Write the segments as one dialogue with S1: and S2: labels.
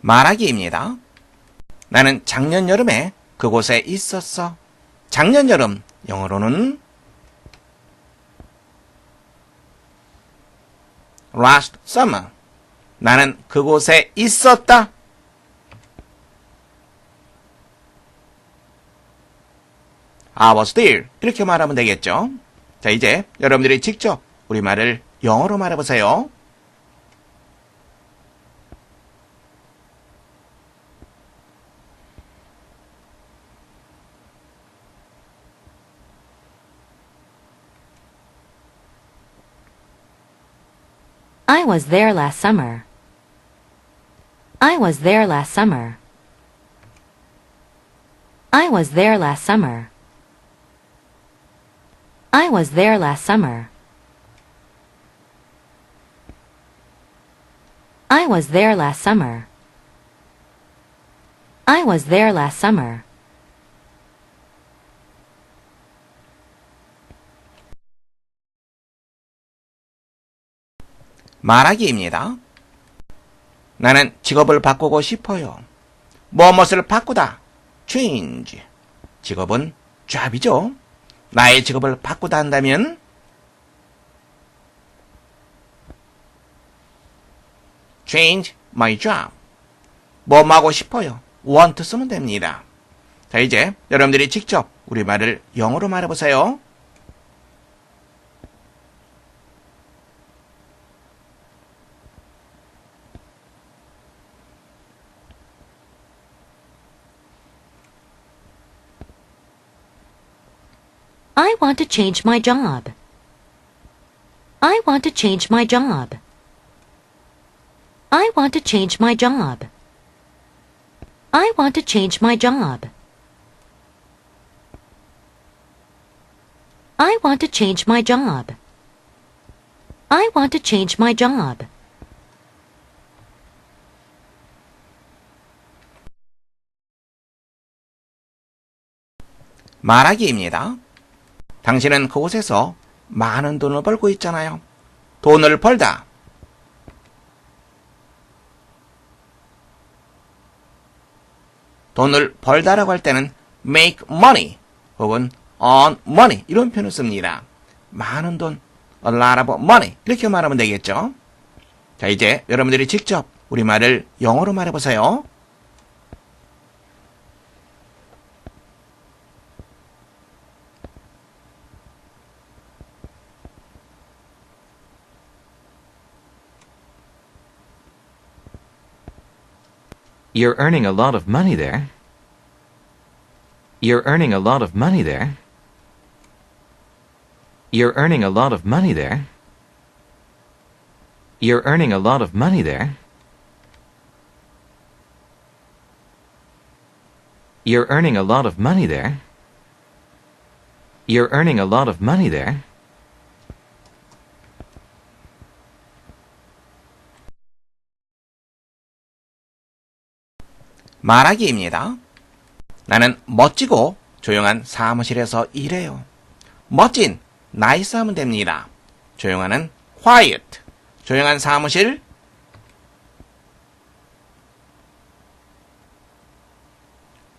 S1: 말하기입니다. 나는 작년 여름에 그곳에 있었어. 작년 여름 영어로는 last summer. 나는 그곳에 있었다. I was there. 이렇게 말하면 되겠죠. 자, 이제 여러분들이 직접 우리말을 영어로 말해보세요.
S2: I was there last summer. I was there last summer. I was there last summer. I was there last summer. I was there last summer. I was there last summer.
S1: 말하기입니다. 나는 직업을 바꾸고 싶어요. 무엇을 바꾸다. change. 직업은 job이죠. 나의 직업을 바꾸다 한다면 change my job. 뭐 하고 싶어요. want 쓰면 됩니다. 자, 이제 여러분들이 직접 우리말을 영어로 말해보세요.
S2: want to change my job. I want to change my job. I want to change my job. I want to change my job. I want to change my job. I want to change my job.
S1: 말하기입니다. 당신은 그곳에서 많은 돈을 벌고 있잖아요. 돈을 벌다. 돈을 벌다라고 할 때는 make money 혹은 earn money 이런 표현을 씁니다. 많은 돈, a lot of money 이렇게 말하면 되겠죠. 자, 이제 여러분들이 직접 우리말을 영어로 말해보세요.
S3: You're earning a lot of money there. You're earning a lot of money there. You're earning a lot of money there. You're earning a lot of money there. You're earning a lot of money there. You're earning a lot of money there.
S1: 말하기입니다. 나는 멋지고 조용한 사무실에서 일해요. 멋진, 나이스 하면 됩니다. 조용한은 quiet. 조용한 사무실.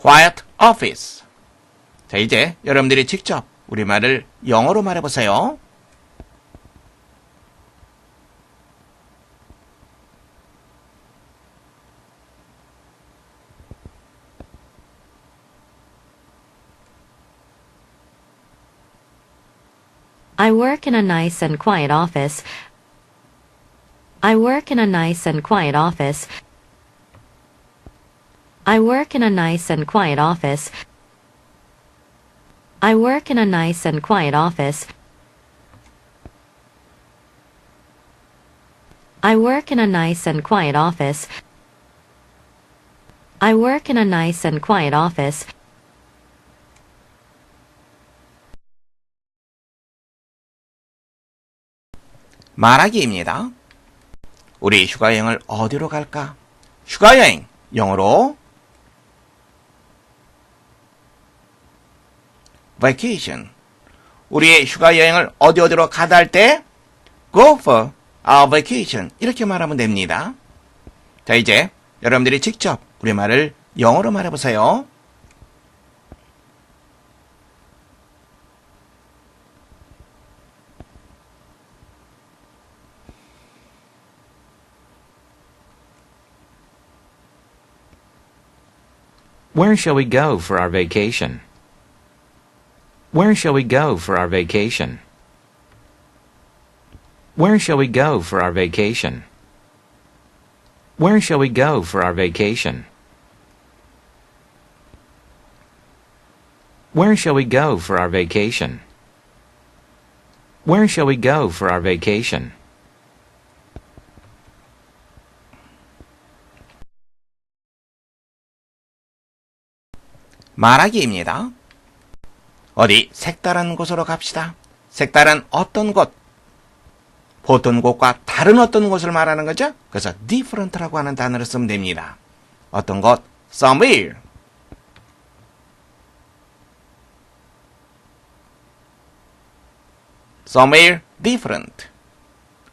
S1: quiet office. 자, 이제 여러분들이 직접 우리말을 영어로 말해보세요.
S2: I work in a nice and quiet office. I work in a nice and quiet office. I work in a nice and quiet office. I work in a nice and quiet office. I work in a nice and quiet office. I work in a nice and quiet office.
S1: 말하기입니다. 우리 휴가 여행을 어디로 갈까? 휴가 여행 영어로 vacation. 우리의 휴가 여행을 어디 어디로 가다 할 때 go for our vacation 이렇게 말하면 됩니다. 자 이제 여러분들이 직접 우리말을 영어로 말해보세요.
S3: Where shall we go for our vacation? Where shall we go for our vacation? Where shall we go for our vacation? Where shall we go for our vacation? Where shall we go for our vacation? Where shall we go for our vacation?
S1: 말하기입니다. 어디 색다른 곳으로 갑시다. 색다른 어떤 곳? 보통 곳과 다른 어떤 곳을 말하는 거죠? 그래서 different라고 하는 단어를 쓰면 됩니다. 어떤 곳? somewhere. somewhere different.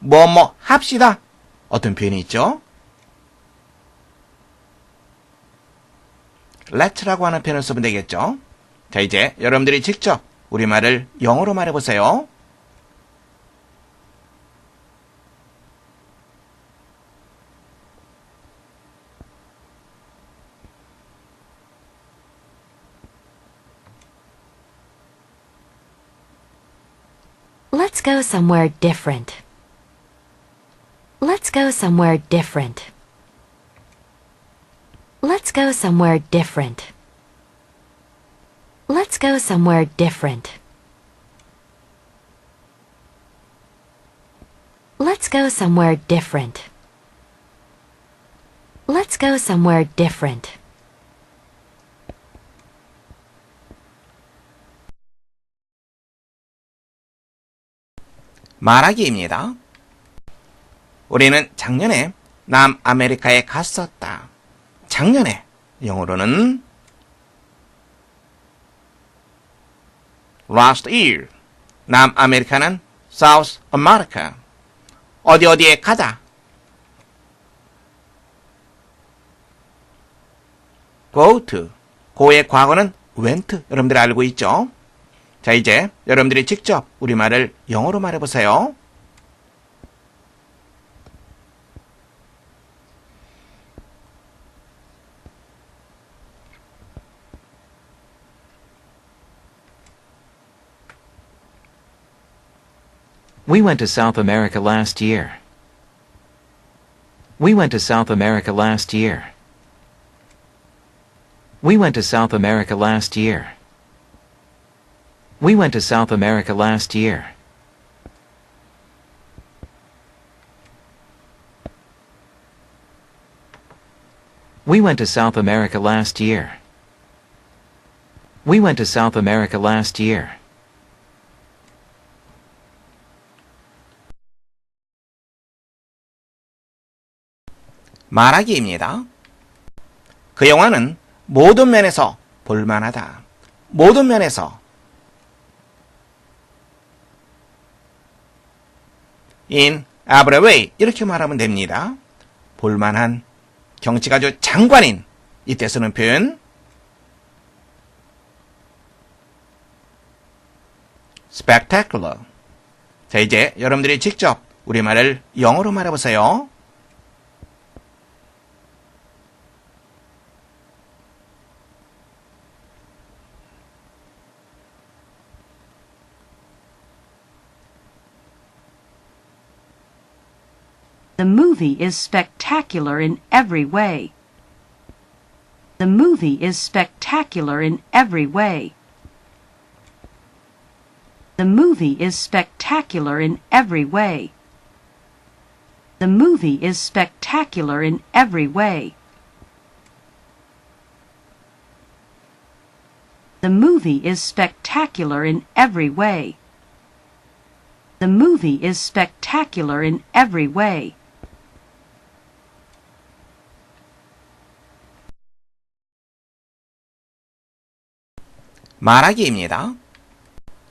S1: 뭐뭐 합시다. 어떤 표현이 있죠? Let'라고 하는 표현을 쓰면 되겠죠. 자, 이제 여러분들이 직접 우리말을 영어로 말해보세요.
S2: Let's go somewhere different. Let's go somewhere different. Let's go somewhere different. Let's go somewhere different. Let's go somewhere different. Let's go somewhere different.
S1: 말하기입니다. 우리는 작년에 남아메리카에 갔었다. 작년에 영어로는 last year. 남아메리카는 South America. 어디 어디에 가다. go to. go의 과거는 went. 여러분들 알고 있죠? 자, 이제 여러분들이 직접 우리말을 영어로 말해보세요.
S3: We went to South America last year. We went to South America last year. We went to South America last year. We went to South America last year. We went to South America last year. We went to South America last year.
S1: 말하기입니다. 그 영화는 모든 면에서 볼만하다. 모든 면에서 in every way 이렇게 말하면 됩니다. 볼만한 경치가 아주 장관인 이때 쓰는 표현 spectacular. 자 이제 여러분들이 직접 우리말을 영어로 말해보세요.
S4: The movie is spectacular in every way. The movie is spectacular in every way. The movie is spectacular in every way. The movie is spectacular in every way. The movie is spectacular in every way. The movie is spectacular in every way.
S1: 말하기입니다.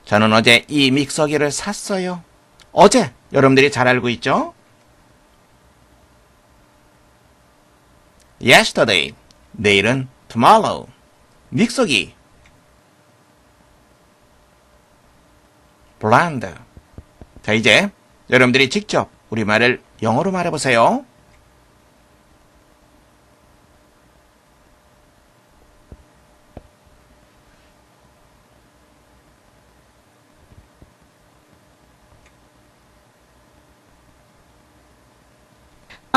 S1: 저는 어제 이 믹서기를 샀어요. 어제 여러분들이 잘 알고 있죠? yesterday. 내일은 tomorrow. 믹서기. blend. 자, 이제 여러분들이 직접 우리말을 영어로 말해보세요.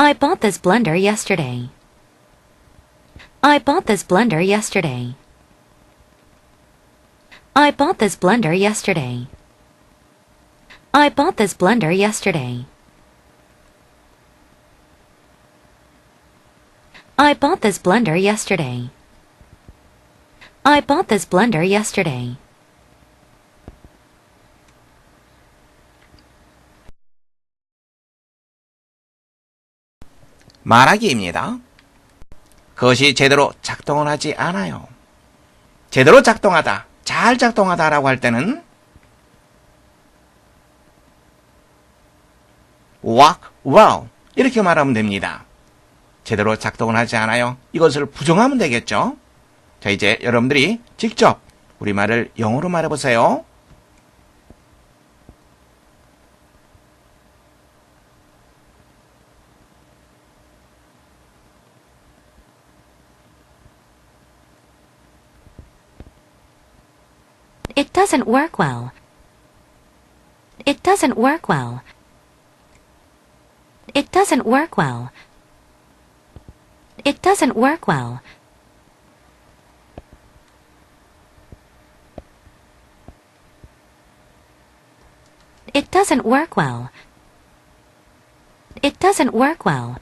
S2: I bought this blender yesterday. I bought this blender yesterday. I bought this blender yesterday. I bought this blender yesterday. I bought this blender yesterday. I bought this blender yesterday.
S1: 말하기입니다. 그것이 제대로 작동을 하지 않아요. 제대로 작동하다, 잘 작동하다라고 할 때는 work well 이렇게 말하면 됩니다. 제대로 작동을 하지 않아요. 이것을 부정하면 되겠죠. 자, 이제 여러분들이 직접 우리말을 영어로 말해보세요.
S2: Doesn't work well. It doesn't work well. It doesn't work well. It doesn't work well. It doesn't work well. It doesn't work well.